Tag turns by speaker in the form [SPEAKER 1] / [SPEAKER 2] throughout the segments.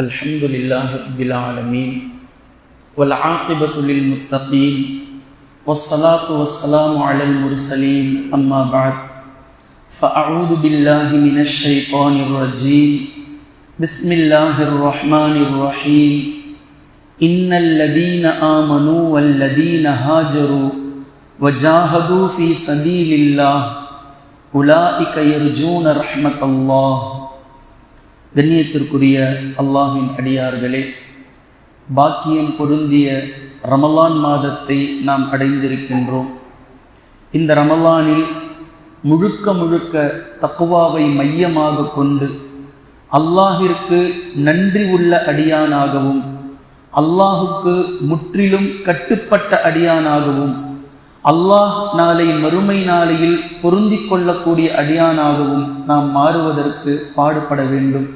[SPEAKER 1] الحمد لله رب العالمين والعاقبة للمتقين والصلاة والسلام على المرسلين أما بعد فأعوذ بالله من الشيطان الرجيم بسم الله الرحمن الرحيم إن الذين آمنوا والذين هاجروا وجاهدوا في سبيل الله أولئك يرجون رحمة الله கண்ணியத்திற்குரிய அல்லாஹின் அடியார்களே பாக்கியம் பொருந்திய ரமலான் மாதத்தை நாம் அடைந்திருக்கின்றோம் இந்த ரமலானில் முழுக்க முழுக்க தக்குவாவை மையமாக கொண்டு அல்லாஹிற்கு நன்றி உள்ள அடியானாகவும் அல்லாஹுக்கு முற்றிலும் கட்டுப்பட்ட அடியானாகவும் அல்லாஹ் நாளை மறுமை நாளையில் பொருந்திக் கொள்ளக்கூடிய அடியானாகவும் நாம் மாறுவதற்கு பாடுபட வேண்டும்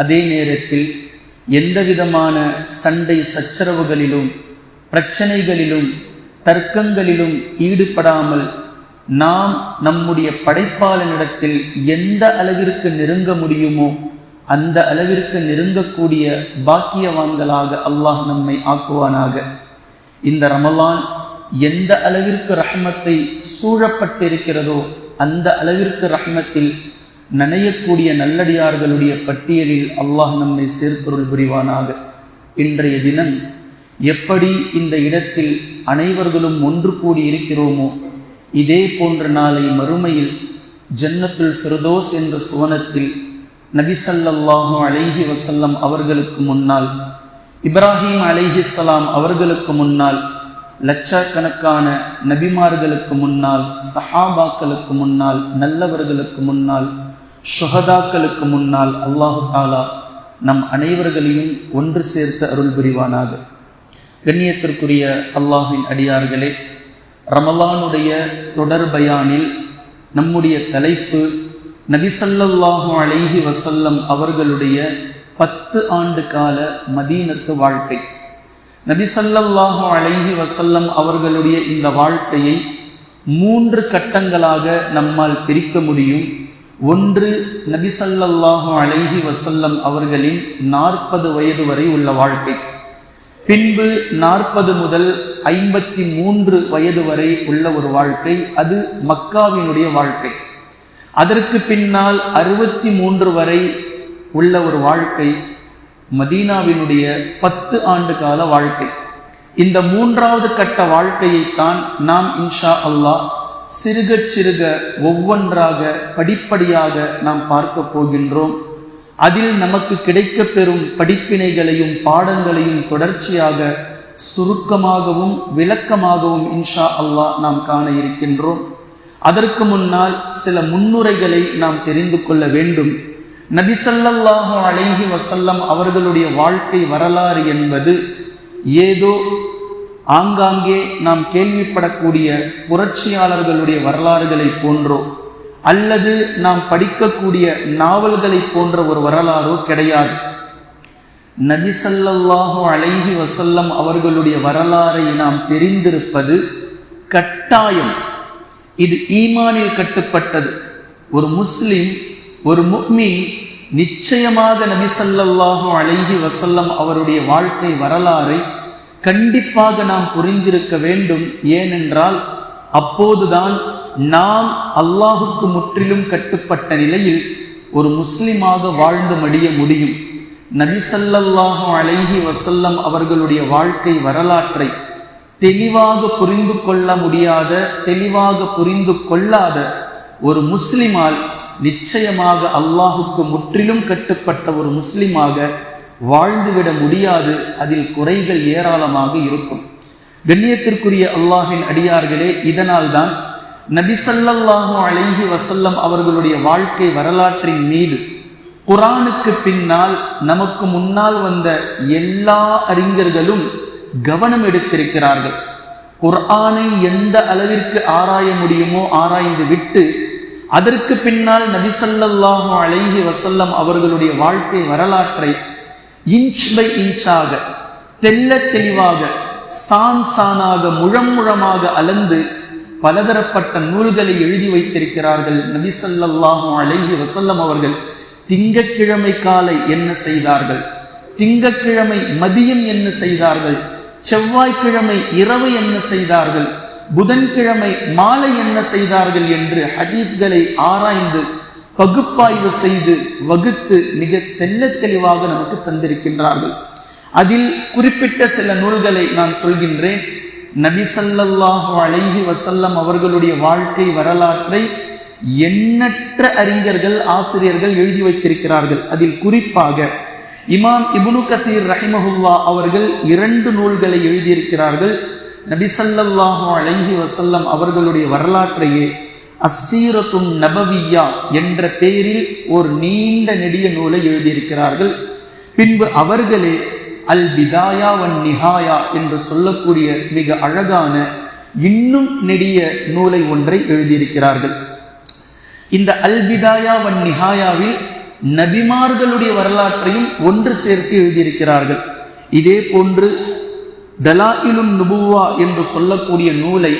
[SPEAKER 1] அதே நேரத்தில் எந்த விதமான சண்டை சச்சரவுகளிலும் பிரச்சனைகளிலும் தர்க்கங்களிலும் ஈடுபடாமல் நாம் நம்முடைய படைப்பாளனிடத்தில் எந்த அளவிற்கு நெருங்க முடியுமோ அந்த அளவிற்கு நெருங்கக்கூடிய பாக்கியவான்களாக அல்லாஹ் நம்மை ஆக்குவானாக இந்த ரமலான் எந்த அளவிற்கு ரஹ்மத்தை சூழப்பட்டிருக்கிறதோ அந்த அளவிற்கு ரஹ்மத்தில் நனையக்கூடிய நல்லடியார்களுடைய பட்டியலில் அல்லாஹ் நம்மை சேர்ப்பொருள் புரிவானாக இன்றைய தினம் எப்படி இந்த இடத்தில் அனைவர்களும் ஒன்று கூடி இருக்கிறோமோ இதே போன்ற நாளை மறுமையில் ஜன்னத்துல் ஃபிர்தோஸ் என்ற சுவனத்தில் நபிசல்லாஹு அலைஹி வசல்லம் அவர்களுக்கு முன்னால் இப்ராஹிம் அலைஹி சலாம் அவர்களுக்கு முன்னால் லட்சக்கணக்கான நபிமார்களுக்கு முன்னால் சஹாபாக்களுக்கு முன்னால் நல்லவர்களுக்கு முன்னால் சுகதாக்களுக்கு முன்னால் அல்லாஹு தாலா நம் அனைவர்களையும் ஒன்று சேர்த்து அருள் புரிவானாக கண்ணியத்திற்குரிய அல்லாஹின் அடியார்களே ரமலானுடைய தொடர் பயானில் நம்முடைய தலைப்பு நபிசல்லாஹு அழகி வசல்லம் அவர்களுடைய பத்து ஆண்டு கால மதீனத்து வாழ்க்கை நபிசல்லாஹு அழகி வசல்லம் அவர்களுடைய இந்த வாழ்க்கையை மூன்று கட்டங்களாக நம்மால் பிரிக்க முடியும் ஒன்று நபிசல்லாஹு அலைஹி வசல்லம் அவர்களின் நாற்பது வயது வரை உள்ள வாழ்க்கை பின்பு நாற்பது முதல் ஐம்பத்தி மூன்று வயது வரை உள்ள ஒரு வாழ்க்கை அது மக்காவினுடைய வாழ்க்கை அதற்கு பின்னால் அறுபத்தி மூன்று வரை உள்ள ஒரு வாழ்க்கை மதீனாவினுடைய பத்து ஆண்டு கால வாழ்க்கை இந்த மூன்றாவது கட்ட வாழ்க்கையைத்தான் நாம் இன்ஷா அல்லாஹ் சிறுக சிறுக ஒவ்வொன்றாக படிப்படியாக நாம் பார்க்க போகின்றோம் அதில் நமக்கு கிடைக்க பெறும் படிப்பினைகளையும் பாடங்களையும் தொடர்ச்சியாக சுருக்கமாகவும் விளக்கமாகவும் இன்ஷா அல்லாஹ் நாம் காண இருக்கின்றோம் அதற்கு முன்னால் சில முன்னுரைகளை நாம் தெரிந்து கொள்ள வேண்டும் நபிசல்லாஹு அழகி வசல்லம் அவர்களுடைய வாழ்க்கை வரலாறு என்பது ஏதோ ஆங்காங்கே நாம் கேள்விப்படக்கூடிய புரட்சியாளர்களுடைய வரலாறுகளை போன்றோ அல்லது நாம் படிக்கக்கூடிய நாவல்களை போன்ற ஒரு வரலாறோ கிடையாது நபி அழகி வசல்லம் அவர்களுடைய வரலாறை நாம் தெரிந்திருப்பது கட்டாயம் இது ஈமானில் கட்டுப்பட்டது ஒரு முஸ்லிம் ஒரு முக்மின் நிச்சயமாக நபிசல்லாஹோ அழகி வசல்லம் அவருடைய வாழ்க்கை வரலாறை கண்டிப்பாக நாம் புரிந்திருக்க வேண்டும் ஏனென்றால் அப்போதுதான் நாம் அல்லாஹுக்கு முற்றிலும் கட்டுப்பட்ட நிலையில் ஒரு முஸ்லிமாக வாழ்ந்து மடிய முடியும் நபிசல்லாஹு அலைஹி வசல்லம் அவர்களுடைய வாழ்க்கை வரலாற்றை தெளிவாக புரிந்து கொள்ள முடியாத தெளிவாக புரிந்து கொள்ளாத ஒரு முஸ்லிமால் நிச்சயமாக அல்லாஹுக்கு முற்றிலும் கட்டுப்பட்ட ஒரு முஸ்லிமாக வாழ்ந்துவிட முடியாது அதில் குறைகள் ஏராளமாக இருக்கும் கண்ணியத்திற்குரிய அல்லாஹின் அடியார்களே இதனால் தான் நபிசல்லாஹு அழகி வசல்லம் அவர்களுடைய வாழ்க்கை வரலாற்றின் மீது குரானுக்கு பின்னால் நமக்கு முன்னால் வந்த எல்லா அறிஞர்களும் கவனம் எடுத்திருக்கிறார்கள் குர்ஆனை எந்த அளவிற்கு ஆராய முடியுமோ ஆராய்ந்து விட்டு அதற்கு பின்னால் நபிசல்லாஹு அழகி வசல்லம் அவர்களுடைய வாழ்க்கை வரலாற்றை இன்ச் பை இன்ச்சாக தெல்ல தெளிவாக சான் சானாக முழம் முழமாக அலந்து பலதரப்பட்ட நூல்களை எழுதி வைத்திருக்கிறார்கள் நபிசல்லாஹும் அழகி வசல்லம் அவர்கள் திங்கக்கிழமை காலை என்ன செய்தார்கள் திங்கக்கிழமை மதியம் என்ன செய்தார்கள் செவ்வாய்க்கிழமை இரவு என்ன செய்தார்கள் புதன்கிழமை மாலை என்ன செய்தார்கள் என்று ஹதீப்களை ஆராய்ந்து பகுப்பாய்வு செய்து வகுத்து மிக தெல்ல தெளிவாக நமக்கு தந்திருக்கின்றார்கள் அதில் குறிப்பிட்ட சில நூல்களை நான் சொல்கின்றேன் நபி அழகி வசல்லம் அவர்களுடைய வாழ்க்கை வரலாற்றை எண்ணற்ற அறிஞர்கள் ஆசிரியர்கள் எழுதி வைத்திருக்கிறார்கள் அதில் குறிப்பாக இமாம் இபுனு கசீர் ரஹிமஹுல்லா அவர்கள் இரண்டு நூல்களை எழுதியிருக்கிறார்கள் நபிசல்லாஹு அழகி வசல்லம் அவர்களுடைய வரலாற்றையே அஸ்ஸீரத்தும் நபவியா என்ற பெயரில் ஒரு நீண்ட நெடிய நூலை எழுதியிருக்கிறார்கள் பின்பு அவர்களே அல் பிதாயா வன் நிஹாயா என்று சொல்லக்கூடிய மிக அழகான இன்னும் நெடிய நூலை ஒன்றை எழுதியிருக்கிறார்கள் இந்த அல் பிதாயா வன் நிஹாயாவில் நபிமார்களுடைய வரலாற்றையும் ஒன்று சேர்த்து எழுதியிருக்கிறார்கள் இதே போன்று தலா இலும் நுபுவா என்று சொல்லக்கூடிய நூலை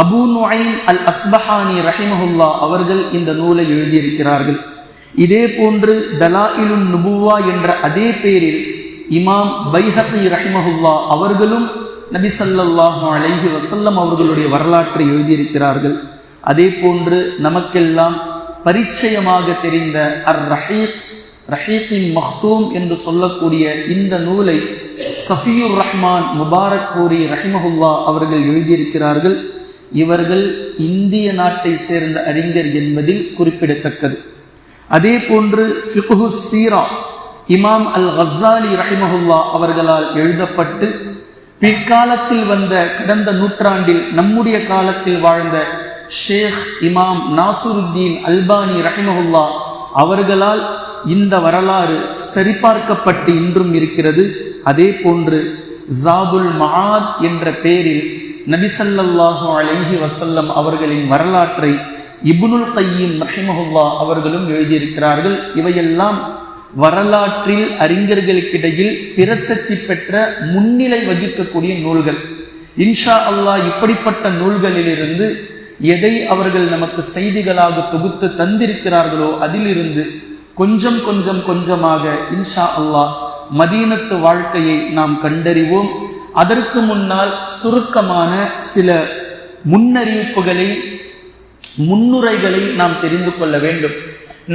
[SPEAKER 1] அபு நுஐம் அல் அஸ்பஹானி ரஹிமஹுல்லா அவர்கள் இந்த நூலை எழுதியிருக்கிறார்கள் இதே போன்று தலா இலுன் நுபுவா என்ற அதே பெயரில் இமாம் பைஹபி ரஹிமஹுல்லா அவர்களும் நபி சல்லாஹு அலைஹி வசல்லம் அவர்களுடைய வரலாற்றை எழுதியிருக்கிறார்கள் அதே போன்று நமக்கெல்லாம் பரிச்சயமாக தெரிந்த அர் ரஹீத் ரஹீத்தின் மஹ்தூம் என்று சொல்லக்கூடிய இந்த நூலை சஃபியுர் ரஹ்மான் முபாரக் கூரி ரஹிமஹுல்லா அவர்கள் எழுதியிருக்கிறார்கள் இவர்கள் இந்திய நாட்டை சேர்ந்த அறிஞர் என்பதில் குறிப்பிடத்தக்கது அதே போன்று சீரா இமாம் அல் ஹசாலி ரஹிமஹுல்லா அவர்களால் எழுதப்பட்டு பிற்காலத்தில் வந்த கடந்த நூற்றாண்டில் நம்முடைய காலத்தில் வாழ்ந்த ஷேக் இமாம் நாசுருத்தீன் அல்பானி ரஹிமஹுல்லா அவர்களால் இந்த வரலாறு சரிபார்க்கப்பட்டு இன்றும் இருக்கிறது அதே போன்று ஜாபுல் மஹாத் என்ற பெயரில் நபிசல்லாஹு அலஹி வசல்லம் அவர்களின் வரலாற்றை இபுனுல் கையீம் ரஹிமஹுல்லா அவர்களும் எழுதியிருக்கிறார்கள் இவையெல்லாம் வரலாற்றில் அறிஞர்களுக்கிடையில் பிரசக்தி பெற்ற முன்னிலை வகிக்கக்கூடிய நூல்கள் இன்ஷா அல்லாஹ் இப்படிப்பட்ட நூல்களிலிருந்து எதை அவர்கள் நமக்கு செய்திகளாக தொகுத்து தந்திருக்கிறார்களோ அதிலிருந்து கொஞ்சம் கொஞ்சம் கொஞ்சமாக இன்ஷா அல்லாஹ் மதீனத்து வாழ்க்கையை நாம் கண்டறிவோம் அதற்கு முன்னால் சுருக்கமான சில முன்னறிவிப்புகளை முன்னுரைகளை நாம் தெரிந்து கொள்ள வேண்டும்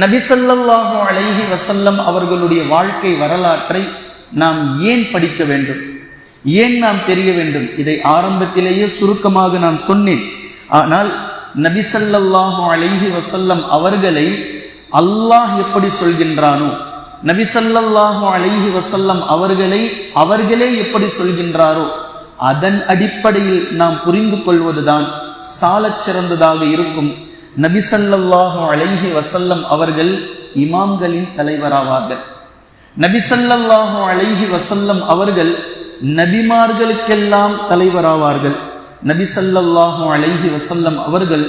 [SPEAKER 1] நபிசல்லாஹு அழகி வசல்லம் அவர்களுடைய வாழ்க்கை வரலாற்றை நாம் ஏன் படிக்க வேண்டும் ஏன் நாம் தெரிய வேண்டும் இதை ஆரம்பத்திலேயே சுருக்கமாக நான் சொன்னேன் ஆனால் நபிசல்லாஹு அழகி வசல்லம் அவர்களை அல்லாஹ் எப்படி சொல்கின்றானோ நபிசல்லாஹு அலைஹி வசல்லம் அவர்களை அவர்களே எப்படி சொல்கின்றாரோ அதன் அடிப்படையில் நாம் புரிந்து கொள்வதுதான் சாலச் சிறந்ததாக இருக்கும் நபிசல்லாஹு அலைஹி வசல்லம் அவர்கள் இமாம்களின் தலைவராவார்கள் நபிசல்லாஹு அலைஹி வசல்லம் அவர்கள் நபிமார்களுக்கெல்லாம் தலைவராவார்கள் நபிசல்லாஹு அலைஹி வசல்லம் அவர்கள்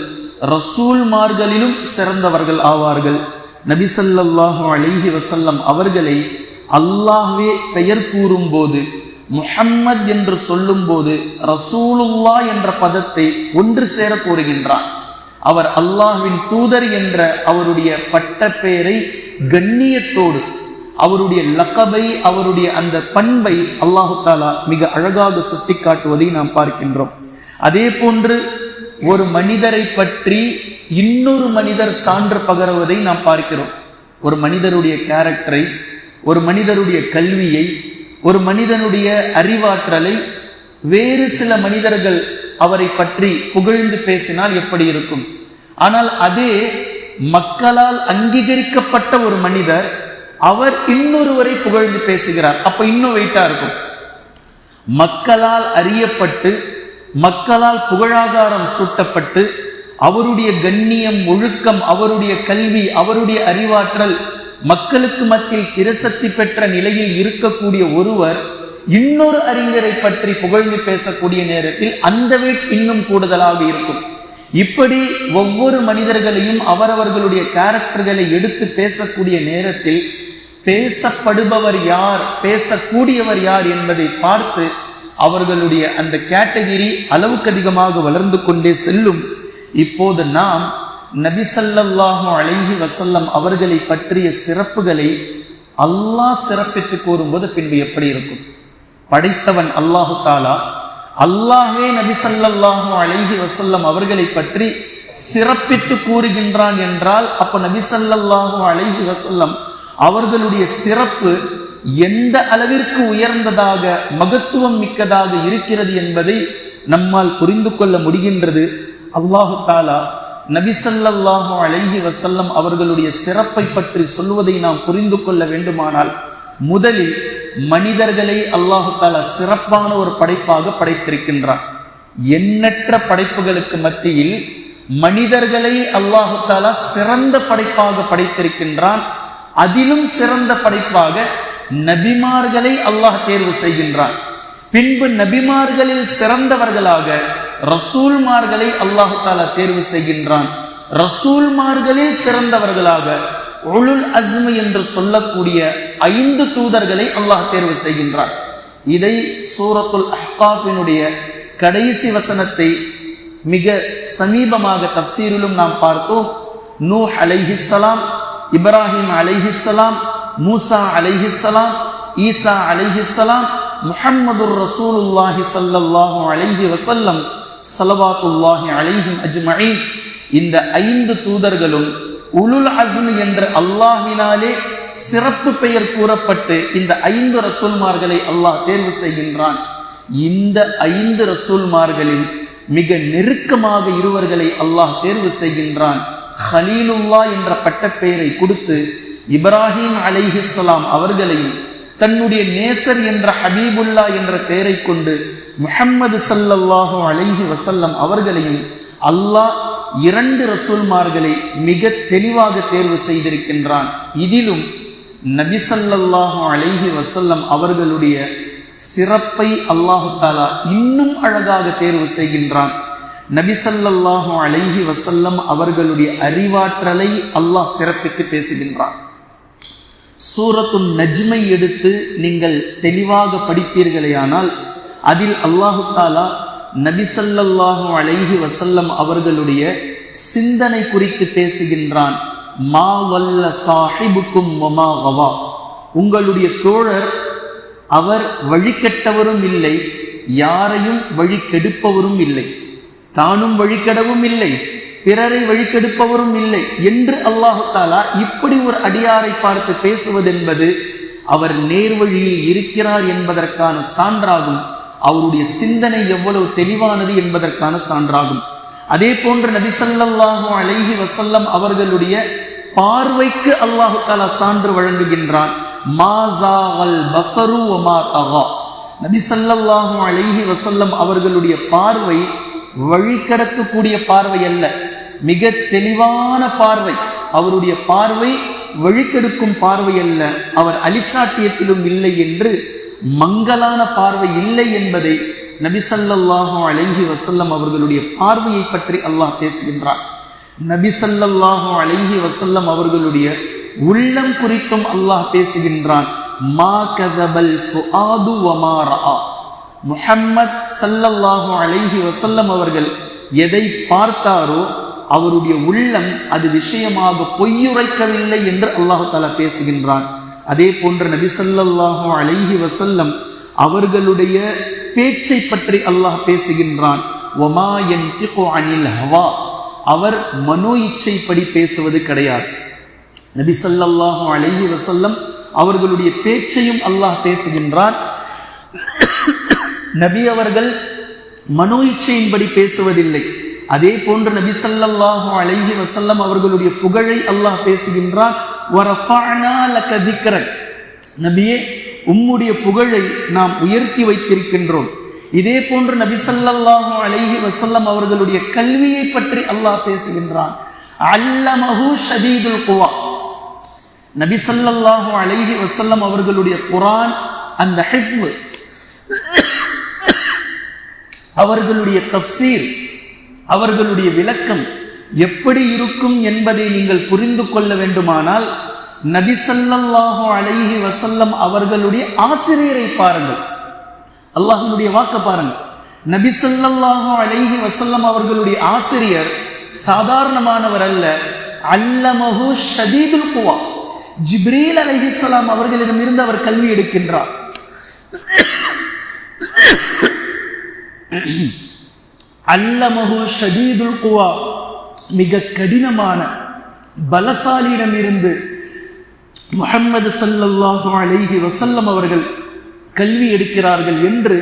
[SPEAKER 1] ரசூல்மார்களிலும் சிறந்தவர்கள் ஆவார்கள் நபிசல்லாஹு அலிஹி வசல்லம் அவர்களை அல்லாஹ்வே பெயர் கூறும்போது முஹம்மத் என்று சொல்லும்போது ரசூலுல்லா என்ற பதத்தை ஒன்று சேர கூறுகின்றார் அவர் அல்லாஹ்வின் தூதர் என்ற அவருடைய பட்ட பெயரை கண்ணியத்தோடு அவருடைய லக்கபை அவருடைய அந்த பண்பை அல்லாஹு தாலா மிக அழகாக சுட்டி காட்டுவதை நாம் பார்க்கின்றோம் அதே போன்று ஒரு மனிதரை பற்றி இன்னொரு மனிதர் சான்று பகருவதை நாம் பார்க்கிறோம் ஒரு மனிதருடைய கேரக்டரை ஒரு மனிதருடைய கல்வியை ஒரு மனிதனுடைய அறிவாற்றலை வேறு சில மனிதர்கள் அவரை பற்றி புகழ்ந்து பேசினால் எப்படி இருக்கும் ஆனால் அதே மக்களால் அங்கீகரிக்கப்பட்ட ஒரு மனிதர் அவர் இன்னொருவரை புகழ்ந்து பேசுகிறார் அப்ப இன்னும் வெயிட்டா இருக்கும் மக்களால் அறியப்பட்டு மக்களால் புகழாதாரம் சூட்டப்பட்டு அவருடைய கண்ணியம் ஒழுக்கம் அவருடைய கல்வி அவருடைய அறிவாற்றல் மக்களுக்கு மத்தியில் பிரசக்தி பெற்ற நிலையில் இருக்கக்கூடிய ஒருவர் இன்னொரு அறிஞரை பற்றி புகழ்ந்து பேசக்கூடிய நேரத்தில் அந்த வீட் இன்னும் கூடுதலாக இருக்கும் இப்படி ஒவ்வொரு மனிதர்களையும் அவரவர்களுடைய கேரக்டர்களை எடுத்து பேசக்கூடிய நேரத்தில் பேசப்படுபவர் யார் பேசக்கூடியவர் யார் என்பதை பார்த்து அவர்களுடைய அந்த கேட்டகிரி அளவுக்கு அதிகமாக வளர்ந்து கொண்டே செல்லும் இப்போது நாம் நபிசல்லாஹும் அழகி வசல்லம் அவர்களை பற்றிய சிறப்புகளை அல்லாஹ் சிறப்பித்து கூறும்போது பின்பு எப்படி இருக்கும் படைத்தவன் அல்லாஹு தாலா அல்லாஹே நபிசல்லாஹும் அழகி வசல்லம் அவர்களை பற்றி சிறப்பித்து கூறுகின்றான் என்றால் அப்ப நபிசல்லாஹும் அழகி வசல்லம் அவர்களுடைய சிறப்பு எந்த அளவிற்கு உயர்ந்ததாக மகத்துவம் மிக்கதாக இருக்கிறது என்பதை நம்மால் புரிந்து கொள்ள முடிகின்றது அல்லாஹு தாலா நபிசல்லாஹு அழகி வசல்லம் அவர்களுடைய சிறப்பை பற்றி சொல்வதை நாம் புரிந்து கொள்ள வேண்டுமானால் முதலில் மனிதர்களை அல்லாஹு தாலா சிறப்பான ஒரு படைப்பாக படைத்திருக்கின்றார் எண்ணற்ற படைப்புகளுக்கு மத்தியில் மனிதர்களை அல்லாஹு தாலா சிறந்த படைப்பாக படைத்திருக்கின்றான் அதிலும் சிறந்த படைப்பாக நபிமார்களை அல்லாஹ் தேர்வு செய்கின்றான் பின்பு நபிமார்களில் சிறந்தவர்களாக ரசூல்மார்களை அல்லாஹு தாலா தேர்வு செய்கின்றான் ரசூல்மார்களில் சிறந்தவர்களாக உளுல் அஸ்மி என்று சொல்லக்கூடிய ஐந்து தூதர்களை அல்லாஹ் தேர்வு செய்கின்றான் இதை சூரத்துல் அஹ்காஃபினுடைய கடைசி வசனத்தை மிக சமீபமாக தப்சீரிலும் நாம் பார்த்தோம் நூ அலைஹிஸ்லாம் இப்ராஹிம் அலைஹிஸ்லாம் மூசா அலைஹிஸ்லாம் ஈசா அலைஹிஸ்லாம் முஹம்மது ரசூலுல்லாஹி சல்லல்லாஹு அலைஹி வசல்லம் சலவாத்துல்லாஹி அலைஹி அஜ்மஐ இந்த ஐந்து தூதர்களும் உலுல் அஸ்ம் என்ற அல்லாஹினாலே சிறப்பு பெயர் கூறப்பட்டு இந்த ஐந்து ரசூல்மார்களை அல்லாஹ் தேர்வு செய்கின்றான் இந்த ஐந்து ரசூல்மார்களில் மிக நெருக்கமாக இருவர்களை அல்லாஹ் தேர்வு செய்கின்றான் ஹலீலுல்லா என்ற பட்டப்பெயரை கொடுத்து இப்ராஹிம் அலைஹிஸ்லாம் அவர்களையும் தன்னுடைய நேசர் என்ற ஹபீபுல்லா என்ற பெயரை கொண்டு முஹம்மது சல்லல்லாஹு அலைஹி வசல்லம் அவர்களையும் அல்லாஹ் இரண்டு ரசூல்மார்களை மிக தெளிவாக தேர்வு செய்திருக்கின்றான் இதிலும் நபிசல்லாஹு அலைஹி வசல்லம் அவர்களுடைய சிறப்பை அல்லாஹு தாலா இன்னும் அழகாக தேர்வு செய்கின்றான் நபிசல்லாஹு அலைஹி வசல்லம் அவர்களுடைய அறிவாற்றலை அல்லாஹ் சிறப்பித்து பேசுகின்றான் சூரத்துன் நஜ்மை எடுத்து நீங்கள் தெளிவாக படிப்பீர்களேயானால் அதில் அல்லாஹு தாலா நபிசல்லாஹு அலைஹி வசல்லம் அவர்களுடைய சிந்தனை குறித்து பேசுகின்றான் மா வல்ல சாஹிபுக்கும் உங்களுடைய தோழர் அவர் வழி கெட்டவரும் இல்லை யாரையும் வழி கெடுப்பவரும் இல்லை தானும் வழி இல்லை பிறரை வழிக்கெடுப்பவரும் இல்லை என்று அல்லாஹு தாலா இப்படி ஒரு அடியாரை பார்த்து பேசுவதென்பது அவர் நேர்வழியில் இருக்கிறார் என்பதற்கான சான்றாகும் அவருடைய சிந்தனை எவ்வளவு தெளிவானது என்பதற்கான சான்றாகும் அதே போன்று நபிசல்லாஹு அலைஹி வசல்லம் அவர்களுடைய பார்வைக்கு அல்லாஹு தாலா சான்று வழங்குகின்றான் அழகி வசல்லம் அவர்களுடைய பார்வை வழிகடக்கக்கூடிய பார்வை அல்ல மிக தெளிவான பார்வை அவருடைய பார்வை வழிக்கெடுக்கும் பார்வை அல்ல அவர் அலிச்சாட்டியத்திலும் இல்லை என்று மங்கலான பார்வை இல்லை என்பதை நபிசல்லாஹு அழகி வசல்லம் அவர்களுடைய பார்வையை பற்றி அல்லாஹ் பேசுகின்றார் நபிசல்லாஹு அழகி வசல்லம் அவர்களுடைய உள்ளம் குறித்தும் அல்லாஹ் பேசுகின்றான் மா கதபல் முஹம்மத் அலைஹி வசல்லம் அவர்கள் எதை பார்த்தாரோ அவருடைய உள்ளம் அது விஷயமாக பொய்யுரைக்கவில்லை என்று அல்லாஹு தாலா பேசுகின்றான் அதே போன்ற நபிசல்லாஹு அழகி வசல்லம் அவர்களுடைய பேச்சை பற்றி அல்லாஹ் பேசுகின்றான் ஹவா அவர் மனோ இச்சைப்படி பேசுவது கிடையாது நபி சொல்லாஹு அழகி வசல்லம் அவர்களுடைய பேச்சையும் அல்லாஹ் பேசுகின்றான் நபி அவர்கள் மனோ இச்சையின்படி பேசுவதில்லை அதே போன்று நபி சல்லாஹூ அலைஹி வசல்லம் அவர்களுடைய புகழை அல்லாஹ் பேசுகின்றார் நபியே உம்முடைய புகழை நாம் உயர்த்தி வைத்திருக்கின்றோம் இதே போன்று நபி சல்லாஹூ அலைஹி வசல்லம் அவர்களுடைய கல்வியை பற்றி அல்லாஹ் பேசுகின்றான் குவா நபி சல்லாஹூ அலைஹி வசல்லம் அவர்களுடைய குரான் அந்த ஹிஃப் அவர்களுடைய தப்சீர் அவர்களுடைய விளக்கம் எப்படி இருக்கும் என்பதை நீங்கள் புரிந்து கொள்ள வேண்டுமானால் நபிசல்லாஹு அழகி வசல்லம் அவர்களுடைய ஆசிரியரை பாருங்கள் அல்லாஹனுடைய வாக்க பாருங்கள் நபிசல்லாஹு அழகி வசல்லம் அவர்களுடைய ஆசிரியர் சாதாரணமானவர் அல்ல அல்லமஹு ஷதீதுல் குவா ஜிப்ரீல் அவர்களிடம் அவர்களிடமிருந்து அவர் கல்வி எடுக்கின்றார் அல்லமஹு ஷதீதுல் குவா மிக கடினமான பலசாலியிடம் இருந்து முகம்மது சல்லல்லாஹு அலைஹி வசல்லம் அவர்கள் கல்வி எடுக்கிறார்கள் என்று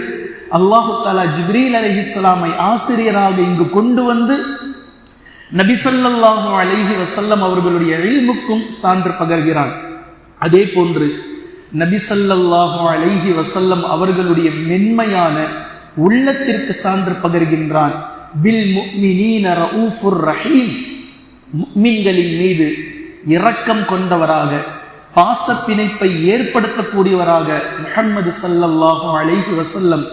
[SPEAKER 1] அல்லாஹு தாலா ஜிப்ரீல் அலஹிஸ்லாமை ஆசிரியராக இங்கு கொண்டு வந்து நபிசல்லாஹு அலைஹி வசல்லம் அவர்களுடைய எழில்முக்கும் சான்று பகர்கிறார் அதே போன்று நபிசல்லாஹு அலைஹி வசல்லம் அவர்களுடைய மென்மையான உள்ளத்திற்கு சான்று பகர்கின்றான் பில் ரஹீம் மின்களின் மீது இரக்கம் கொண்டவராக பாச பிணைப்பை ஏற்படுத்தக்கூடியவராக முகம்மது சல்லல்லாஹு அலைஹி வசல்லம்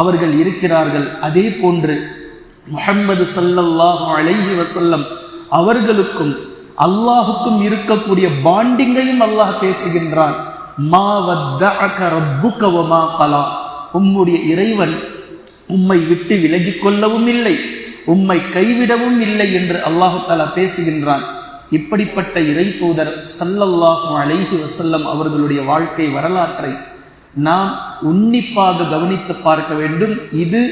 [SPEAKER 1] அவர்கள் இருக்கிறார்கள் அதே போன்று முகம்மது சல்லல்லாஹு அலைஹி வசல்லம் அவர்களுக்கும் அல்லாஹுக்கும் இருக்கக்கூடிய பாண்டிங்கையும் அல்லாஹ் பேசுகின்றான் மா ரப்புக வமா கலா உம்முடைய இறைவன் உம்மை விட்டு விலகிக் கொள்ளவும் இல்லை உம்மை கைவிடவும் இல்லை என்று அல்லாஹு தாலா பேசுகின்றான் இப்படிப்பட்ட இறை தூதர் சல்லல்லாஹு அலைஹி வசல்லம் அவர்களுடைய வாழ்க்கை வரலாற்றை நாம் உன்னிப்பாக கவனித்து பார்க்க வேண்டும் இது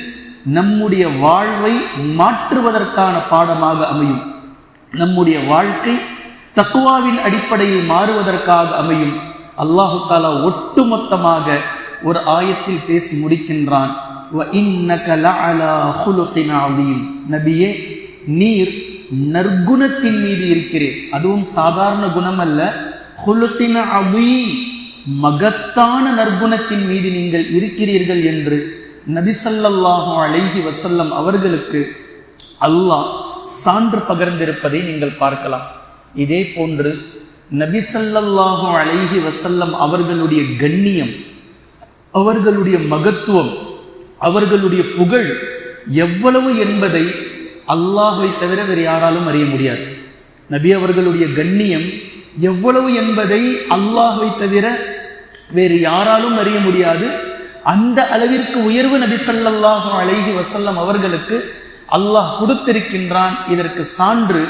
[SPEAKER 1] நம்முடைய வாழ்வை மாற்றுவதற்கான பாடமாக அமையும் நம்முடைய வாழ்க்கை தக்குவாவின் அடிப்படையில் மாறுவதற்காக அமையும் அல்லாஹு தாலா ஒட்டுமொத்தமாக ஒரு ஆயத்தில் பேசி முடிக்கின்றான் நபியே நீர் நற்குணத்தின் மீது இருக்கிறேன் அதுவும் சாதாரண குணம் அல்ல ஹுலுத்தின மகத்தான நற்குணத்தின் மீது நீங்கள் இருக்கிறீர்கள் என்று நபிசல்லாஹு அழகி வசல்லம் அவர்களுக்கு அல்லாஹ் சான்று பகிர்ந்திருப்பதை நீங்கள் பார்க்கலாம் இதே போன்று நபிசல்லாஹு அழகி வசல்லம் அவர்களுடைய கண்ணியம் அவர்களுடைய மகத்துவம் அவர்களுடைய புகழ் எவ்வளவு என்பதை அல்லாஹை தவிர வேறு யாராலும் அறிய முடியாது நபி அவர்களுடைய கண்ணியம் எவ்வளவு என்பதை அல்லாஹை தவிர வேறு யாராலும் அறிய முடியாது அந்த அளவிற்கு உயர்வு நபி சல்லாஹு அழகி வசல்லம் அவர்களுக்கு அல்லாஹ் கொடுத்திருக்கின்றான் இதற்கு சான்று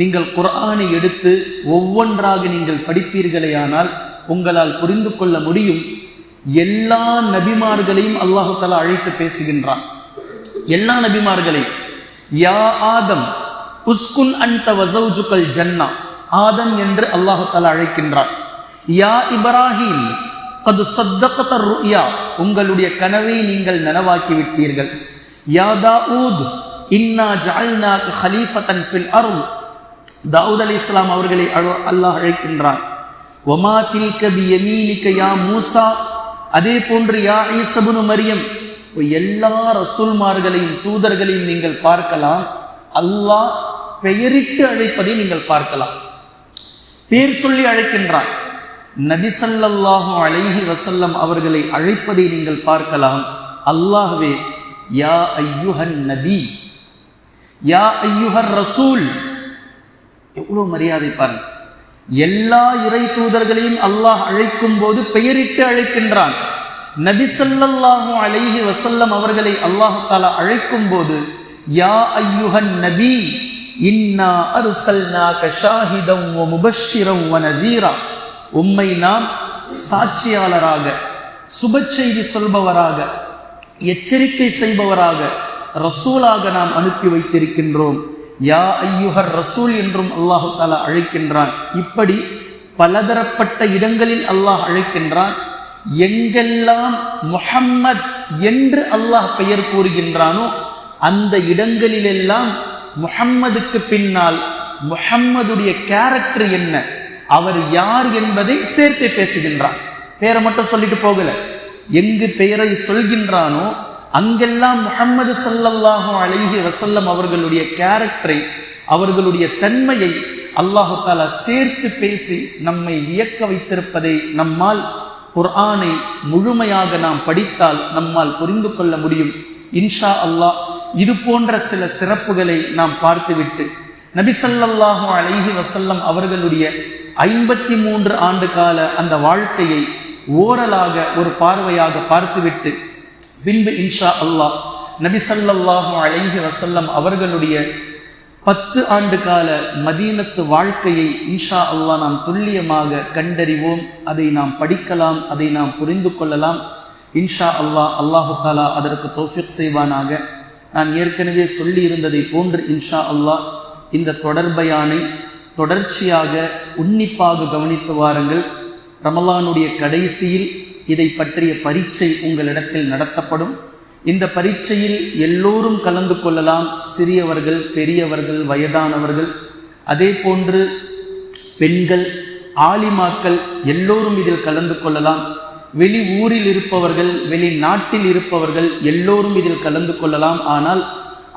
[SPEAKER 1] நீங்கள் குரானை எடுத்து ஒவ்வொன்றாக நீங்கள் படிப்பீர்களேயானால் உங்களால் புரிந்து கொள்ள முடியும் எல்லா நபிமார்களையும் அல்லாஹு தலா அழைத்து பேசுகின்றான் எல்லா நபிமார்களையும் யா ஆதம் உஸ்குன் வசௌஜுக்கல் ஜன்னா ஆதம் என்று அல்லாஹு தலா அழைக்கின்றான் யா இப்ராஹிம் அது உங்களுடைய கனவை நீங்கள் நனவாக்கி விட்டீர்கள் யா தாவூத் இன்னா அவர்களை அல்லாஹ் அழைக்கின்றான் மூசா அதே போன்று யா ஈசபுனு மரியம் எல்லா ரசூல்மார்களையும் தூதர்களையும் நீங்கள் பார்க்கலாம் அல்லாஹ் பெயரிட்டு அழைப்பதை நீங்கள் பார்க்கலாம் பேர் சொல்லி அழைக்கின்றான் நபிசல்லாஹும் அழகி வசல்லம் அவர்களை அழைப்பதை நீங்கள் பார்க்கலாம் அல்லாஹ்வே யா ஐயுஹன் நபி யா ஐயுஹர் ரசூல் எவ்வளோ மரியாதை பாருங்க எல்லா இறை தூதர்களையும் அல்லாஹ் அழைக்கும் போது பெயரிட்டு அழைக்கின்றான் நபிசல்லாஹு அலைஹி வசல்லம் அவர்களை அல்லாஹாலா அழைக்கும் போது யா ஐயுஹன் நபி இன்னா அருசல்னா கஷாஹிதம் முபஷிரம் நதீரா உம்மை நாம் சாட்சியாளராக சுப செய்தி சொல்பவராக எச்சரிக்கை செய்பவராக ரசூலாக நாம் அனுப்பி வைத்திருக்கின்றோம் யா ஐயுஹர் ரசூல் என்றும் அல்லாஹு தாலா அழைக்கின்றான் இப்படி பலதரப்பட்ட இடங்களில் அல்லாஹ் அழைக்கின்றான் எங்கெல்லாம் முஹம்மத் என்று அல்லாஹ் பெயர் கூறுகின்றானோ அந்த இடங்களிலெல்லாம் முஹம்மதுக்கு பின்னால் முஹம்மதுடைய கேரக்டர் என்ன அவர் யார் என்பதை சேர்த்து பேசுகின்றான் பேரை மட்டும் சொல்லிட்டு போகல எங்கு பெயரை சொல்கின்றானோ அங்கெல்லாம் முகம்மது சல்லல்லாஹு அழகி வசல்லம் அவர்களுடைய கேரக்டரை அவர்களுடைய தன்மையை அல்லாஹு தாலா சேர்த்து பேசி நம்மை வியக்க வைத்திருப்பதை நம்மால் குர்ஆனை முழுமையாக நாம் படித்தால் நம்மால் புரிந்து கொள்ள முடியும் இன்ஷா அல்லாஹ் இது போன்ற சில சிறப்புகளை நாம் பார்த்துவிட்டு நபிசல்லாஹு அழகி வசல்லம் அவர்களுடைய ஐம்பத்தி மூன்று ஆண்டு கால அந்த வாழ்க்கையை ஓரலாக ஒரு பார்வையாக பார்த்துவிட்டு பின்பு இன்ஷா அல்லாஹ் நபிசல்லாஹு அலைஹி வசல்லம் அவர்களுடைய பத்து ஆண்டு கால மதீனத்து வாழ்க்கையை இன்ஷா அல்லா நாம் துல்லியமாக கண்டறிவோம் அதை நாம் படிக்கலாம் அதை நாம் புரிந்து கொள்ளலாம் இன்ஷா அல்லா அல்லாஹு தாலா அதற்கு தோஃபிக் செய்வானாக நான் ஏற்கனவே சொல்லியிருந்ததை போன்று இன்ஷா அல்லா இந்த தொடர்பயானை தொடர்ச்சியாக உன்னிப்பாக கவனித்து வாருங்கள் ரமலானுடைய கடைசியில் இதை பற்றிய பரீட்சை உங்களிடத்தில் நடத்தப்படும் இந்த பரீட்சையில் எல்லோரும் கலந்து கொள்ளலாம் சிறியவர்கள் பெரியவர்கள் வயதானவர்கள் அதே போன்று பெண்கள் ஆலிமாக்கள் எல்லோரும் இதில் கலந்து கொள்ளலாம் வெளி ஊரில் இருப்பவர்கள் வெளி நாட்டில் இருப்பவர்கள் எல்லோரும் இதில் கலந்து கொள்ளலாம் ஆனால்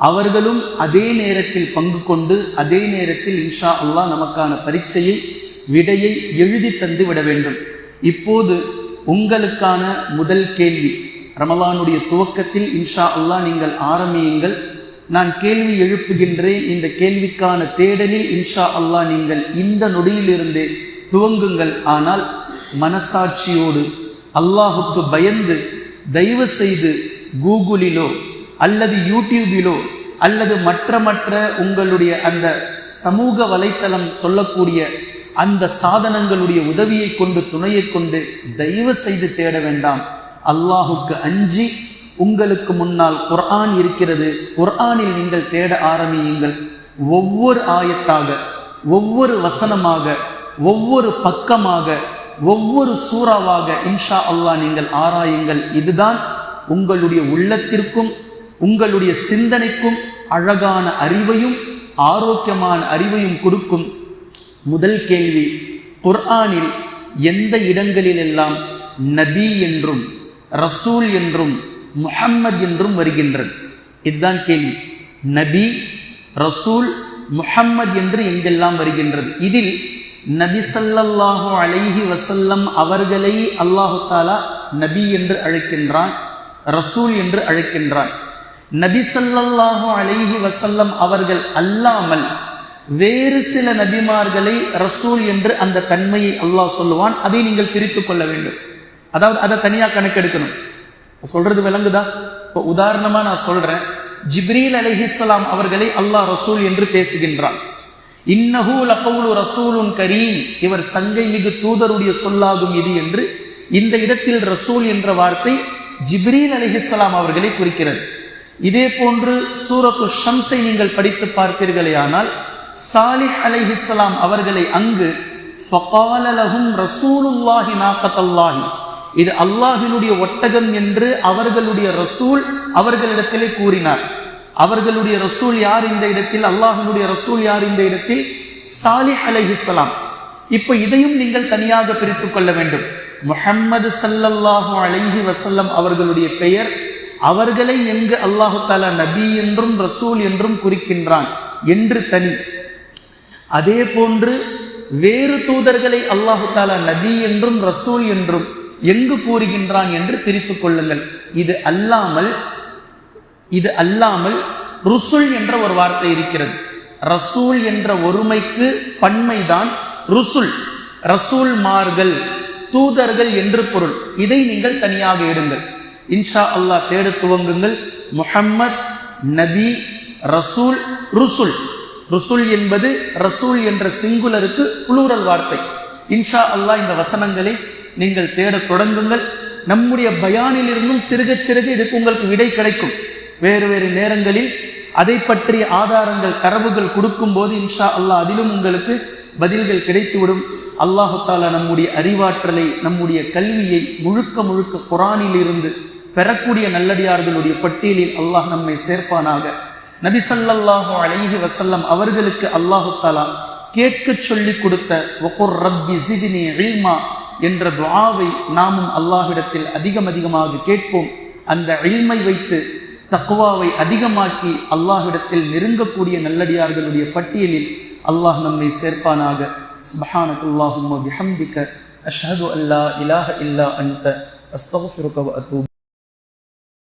[SPEAKER 1] அவர்களும் அதே நேரத்தில் பங்கு கொண்டு அதே நேரத்தில் இன்ஷா அல்லாஹ் நமக்கான பரீட்சையை விடையை எழுதி தந்து விட வேண்டும் இப்போது உங்களுக்கான முதல் கேள்வி ரமலானுடைய துவக்கத்தில் இன்ஷா அல்லா நீங்கள் ஆரம்பியுங்கள் நான் கேள்வி எழுப்புகின்றேன் இந்த கேள்விக்கான தேடலில் இன்ஷா அல்லா நீங்கள் இந்த நொடியிலிருந்து துவங்குங்கள் ஆனால் மனசாட்சியோடு அல்லாஹுக்கு பயந்து தயவு செய்து கூகுளிலோ அல்லது யூடியூபிலோ அல்லது மற்ற மற்ற உங்களுடைய அந்த சமூக வலைத்தளம் சொல்லக்கூடிய அந்த சாதனங்களுடைய உதவியை கொண்டு துணையை கொண்டு தயவு செய்து தேட வேண்டாம் அல்லாஹுக்கு அஞ்சி உங்களுக்கு முன்னால் குர்ஆன் இருக்கிறது குர்ஆனில் நீங்கள் தேட ஆரம்பியுங்கள் ஒவ்வொரு ஆயத்தாக ஒவ்வொரு வசனமாக ஒவ்வொரு பக்கமாக ஒவ்வொரு சூறாவாக இன்ஷா அல்லாஹ் நீங்கள் ஆராயுங்கள் இதுதான் உங்களுடைய உள்ளத்திற்கும் உங்களுடைய சிந்தனைக்கும் அழகான அறிவையும் ஆரோக்கியமான அறிவையும் கொடுக்கும் முதல் கேள்வி குர்ஆனில் எந்த இடங்களிலெல்லாம் நபி என்றும் ரசூல் என்றும் முஹம்மது என்றும் வருகின்றது இதுதான் கேள்வி நபி ரசூல் முஹம்மது என்று எங்கெல்லாம் வருகின்றது இதில் நபி சல்லல்லாஹு அலைஹி வசல்லம் அவர்களை அல்லாஹு தாலா நபி என்று அழைக்கின்றான் ரசூல் என்று அழைக்கின்றான் நபி சல்லல்லாஹு அலைஹி வசல்லம் அவர்கள் அல்லாமல் வேறு சில நபிமார்களை ரசூல் என்று அந்த தன்மையை அல்லாஹ் சொல்லுவான் அதை நீங்கள் பிரித்து கொள்ள வேண்டும் அதாவது அதை தனியாக கணக்கெடுக்கணும் சொல்றது விளங்குதா இப்போ உதாரணமா நான் சொல்றேன் ஜிப்ரீல் அலிஹிஸ்லாம் அவர்களை அல்லாஹ் ரசூல் என்று பேசுகின்றான் இன்னஹூ அப்பவுலு ரசூலுன் கரீம் இவர் சங்கை மிகு தூதருடைய சொல்லாகும் இது என்று இந்த இடத்தில் ரசூல் என்ற வார்த்தை ஜிப்ரீல் அலிஹிஸ்லாம் அவர்களை குறிக்கிறது இதே போன்று சூரத்து ஷம்ஸை நீங்கள் படித்து ஆனால் சாலிஹ் அலை இஸ்லாம் அவர்களை அங்கு ஃபகாலலகும் ரசூலுல்லாஹி நாக்கத்தல்லாஹி இது அல்லாஹினுடைய ஒட்டகம் என்று அவர்களுடைய ரசூல் அவர்களிடத்திலே கூறினார் அவர்களுடைய ரசூல் யார் இந்த இடத்தில் அல்லாஹினுடைய ரசூல் யார் இந்த இடத்தில் சாலிஹ் அலை இஸ்லாம் இப்போ இதையும் நீங்கள் தனியாக பிரித்து கொள்ள வேண்டும் முஹம்மது சல்லல்லாஹு அலைஹி வசல்லம் அவர்களுடைய பெயர் அவர்களை எங்கு அல்லாஹு தாலா நபி என்றும் ரசூல் என்றும் குறிக்கின்றான் என்று தனி அதே போன்று வேறு தூதர்களை அல்லாஹு தாலா நபி என்றும் ரசூல் என்றும் எங்கு கூறுகின்றான் என்று பிரித்துக் கொள்ளுங்கள் இது அல்லாமல் இது அல்லாமல் ருசுல் என்ற ஒரு வார்த்தை இருக்கிறது ரசூல் என்ற ஒருமைக்கு பன்மைதான் ருசுல் ரசூல் மார்கள் தூதர்கள் என்று பொருள் இதை நீங்கள் தனியாக எடுங்கள் இன்ஷா அல்லாஹ் தேட துவங்குங்கள் முஹம்மத் நபி ரசூல் ருசுல் ருசுல் என்பது ரசூல் என்ற சிங்குலருக்கு குளூரல் வார்த்தை இன்ஷா அல்லாஹ் இந்த வசனங்களை நீங்கள் தேட தொடங்குங்கள் நம்முடைய பயானிலிருந்தும் சிறுக சிறுக இதுக்கு உங்களுக்கு விடை கிடைக்கும் வேறு வேறு நேரங்களில் அதை பற்றிய ஆதாரங்கள் தரவுகள் கொடுக்கும் போது இன்ஷா அல்லாஹ் அதிலும் உங்களுக்கு பதில்கள் கிடைத்துவிடும் அல்லாஹால நம்முடைய அறிவாற்றலை நம்முடைய கல்வியை முழுக்க முழுக்க குரானில் இருந்து பெறக்கூடிய நல்லடியார்களுடைய பட்டியலில் அல்லாஹ் நம்மை சேர்ப்பானாக நபிசல்லாஹு அலைஹி வசல்லம் அவர்களுக்கு அல்லாஹு தாலா கேட்க சொல்லி கொடுத்த ஒகொர் ரப்பி ஜிதினி இல்மா என்ற துவாவை நாமும் அல்லாஹிடத்தில் அதிகம் அதிகமாக கேட்போம் அந்த இல்மை வைத்து தக்குவாவை அதிகமாக்கி அல்லாஹிடத்தில் நெருங்கக்கூடிய நல்லடியார்களுடைய பட்டியலில் அல்லாஹ் நம்மை சேர்ப்பானாக சுபஹானக் அஷ்ஹது அல்லா இலாஹ இல்லா அந்த அஸ்தகுஃபிருக